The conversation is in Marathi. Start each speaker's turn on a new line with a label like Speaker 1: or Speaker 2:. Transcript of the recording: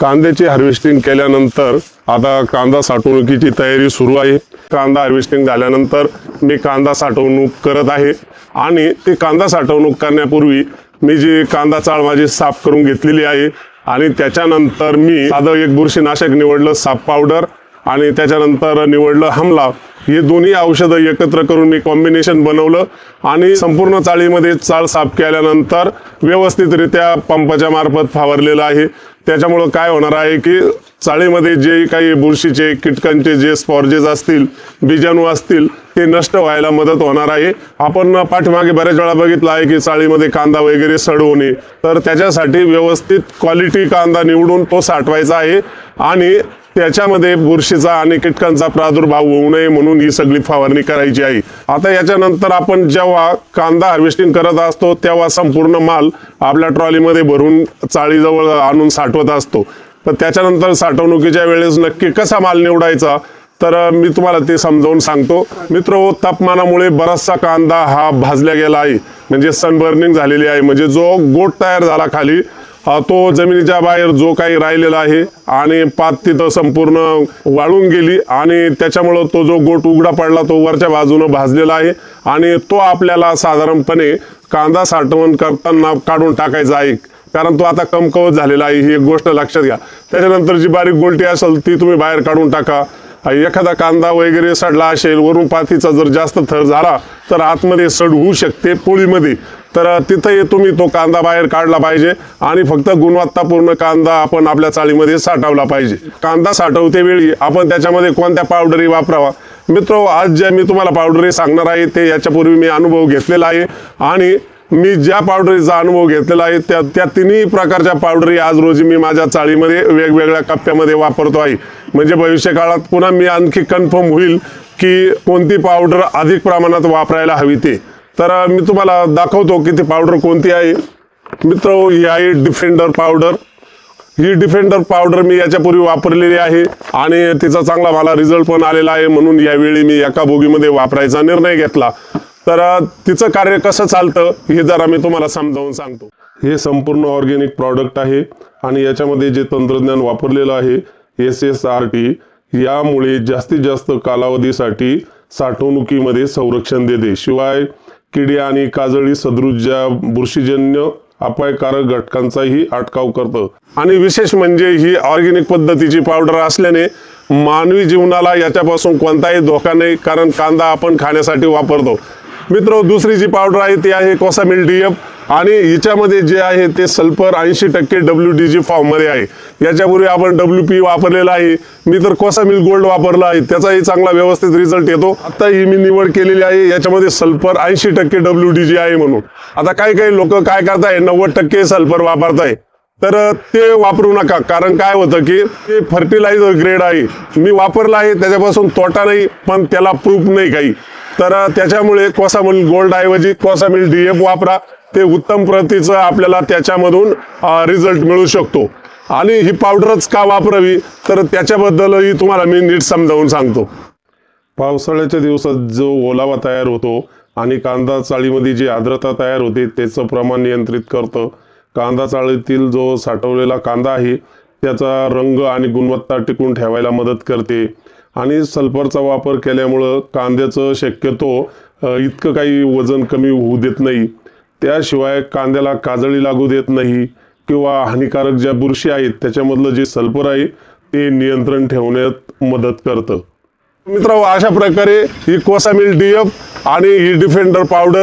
Speaker 1: कांद्याची हार्वेस्टिंग केल्यानंतर आता कांदा साठवणुकीची तयारी सुरू आहे. कांदा हार्वेस्टिंग झाल्यानंतर मी कांदा साठवणूक करत आहे आणि ते कांदा साठवणूक करण्यापूर्वी मी जी कांदा चाळ माझी साफ करून घेतलेली आहे आणि त्याच्यानंतर मी साधं एक बुरशीनाशक निवडलं साप पावडर आणि त्याच्यानंतर निवडलं हमला. हे दोन्ही औषधं एकत्र करून मी कॉम्बिनेशन बनवलं आणि संपूर्ण चाळीमध्ये चाळ साफ केल्यानंतर व्यवस्थितरित्या पंपाच्या मार्फत फावरलेलं आहे. त्याच्यामुळं काय होणार आहे की चाळीमध्ये जे काही बुरशीचे कीटकांचे जे स्पॉर्जेस असतील बीजाणू असतील ते नष्ट व्हायला मदत होणार आहे. आपण पाठीमागे बऱ्याच वेळा बघितलं आहे की चाळीमध्ये कांदा वगैरे सडवणे तर त्याच्यासाठी व्यवस्थित क्वालिटी कांदा निवडून तो साठवायचा आहे. आणि त्याच्यामध्ये बुरशीचा आणि कीटकांचा प्रादुर्भाव होऊ नये म्हणून ही सगळी फवारणी करायची आहे. आता याच्यानंतर आपण जेव्हा कांदा हार्वेस्टिंग करत असतो तेव्हा संपूर्ण माल आपल्या ट्रॉलीमध्ये भरून चाळीजवळ आणून साठवत असतो. पण त्याच्यानंतर साठवणुकीच्या वेळेस नक्की कसा माल निवडायचा? तर मी तुम्हाला ते समजावून सांगतो. मित्र हो, तापमानामुळे बराचसा कांदा हा भाजला गेला आहे. म्हणजे सनबर्निंग झालेली आहे. म्हणजे जो गोट तयार झाला खाली तो जमिनीच्या बाहेर जो काही राहिलेला आहे आणि पात तिथं संपूर्ण वाळून गेली आणि त्याच्यामुळं तो जो गोट उघडा पडला तो वरच्या बाजूनं भाजलेला आहे आणि तो आपल्याला साधारणपणे कांदा साठवण करताना काढून टाकायचा आहे. कारण तो आता कमकवत झालेला आहे ही एक गोष्ट लक्षात घ्या. त्याच्यानंतर जी बारीक गोलटी असेल ती तुम्ही बाहेर काढून टाका. एखादा कांदा वगैरे सडला असेल वरून पातीचा जर जास्त थर झाला तर आतमध्ये सड होऊ शकते पोळीमध्ये. तर तिथंही तुम्ही तो कांदा बाहेर काढला पाहिजे आणि फक्त गुणवत्तापूर्ण कांदा आपण आपल्या चाळीमध्ये साठवला पाहिजे. कांदा साठवते वेळी आपण त्याच्यामध्ये कोणत्या पावडरी वापरावा. मित्र आज जे मी तुम्हाला पावडरी सांगणार आहे ते याच्यापूर्वी मी अनुभव घेतलेला आहे. आणि मी ज्या पावडरीचा अनुभव घेतलेला आहे त्या त्या तिन्ही प्रकारच्या पावडरी आज रोजी मी माझ्या चाळीमध्ये वेगवेगळ्या कप्प्यामध्ये वापरतो आहे. म्हणजे भविष्य काळात पुन्हा मी आणखी कन्फर्म होईल की कोणती पावडर अधिक प्रमाणात वापरायला हवी ते. तर मी तुम्हाला दाखवतो की ती पावडर कोणती आहे. मित्र ही आहे डिफेंडर पावडर. ही डिफेंडर पावडर मी याच्यापूर्वी वापरलेली आहे आणि तिचा चांगला मला रिझल्ट पण आलेला आहे म्हणून यावेळी मी एका बोगीमध्ये वापरायचा निर्णय घेतला. तर तिचं कार्य कसं चालतं हे जरा मी तुम्हाला समजावून सांगतो. हे संपूर्ण ऑर्गेनिक प्रॉडक्ट आहे आणि याच्यामध्ये जे तंत्रज्ञान वापरलेलं आहे एस एस आर टी यामुळे जास्तीत जास्त कालावधीसाठी साठवणुकीमध्ये संरक्षण देते. शिवाय किडी आणि काजळी सदृश ज्या बुरशीजन्य अपायकारक घटकांचाही अटकाव करतं. आणि विशेष म्हणजे ही ऑर्गेनिक पद्धतीची पावडर असल्याने मानवी जीवनाला याच्यापासून कोणताही धोका नाही कारण कांदा आपण खाण्यासाठी वापरतो. मित्र दुसरी जी पावडर आहे ती आहे कोसामिल डी एफ आणि हिच्यामध्ये जे आहे ते सल्फर ऐंशी टक्के डब्ल्यू डी जी फॉर्ममध्ये आहे. याच्यापूर्वी आपण डब्ल्यू पी वापरलेला आहे. मी तर कोसामिल गोल्ड वापरला आहे. त्याचाही चांगला व्यवस्थित रिझल्ट येतो. आता ही मी निवड केलेली आहे. याच्यामध्ये सल्फर ऐंशी टक्के डब्ल्यू डी जी आहे म्हणून. आता काही काही लोक काय करताय नव्वद टक्के सल्फर वापरताय. तर ते वापरू नका. कारण काय होतं की ते फर्टिलायझर ग्रेड आहे. मी वापरलं आहे त्याच्यापासून तोटा नाही पण त्याला प्रूफ नाही काही. तर त्याच्यामुळे कोसामिल गोल्ड ऐवजी कोसामिल डी एफ वापरा. ते उत्तम प्रतीचं आपल्याला त्याच्यामधून रिझल्ट मिळू शकतो. आणि ही पावडरच का वापरावी? तर त्याच्याबद्दलही तुम्हाला मी नीट समजावून सांगतो. पावसाळ्याच्या दिवसात जो ओलावा तयार होतो आणि कांदा चाळीमध्ये जी आर्द्रता तयार होते त्याचं प्रमाण नियंत्रित करतं. कांदा चाळीतील जो साठवलेला कांदा आहे त्याचा रंग आणि गुणवत्ता टिकून ठेवायला मदत करते. आणि सल्फरचा वापर केल्यामुळं कांद्याचं शक्यतो इतकं काही वजन कमी होऊ देत नाही. त्याशिवाय कांद्याला काजळी लागू देत नाही किंवा हानिकारक ज्या बुरशी आहेत त्याच्यामधलं जे सल्फर आहे ते नियंत्रण ठेवण्यात मदत करतं. मित्र अशा प्रकारे ही कोसामिल डी एफ आणि ही डिफेंडर पावडर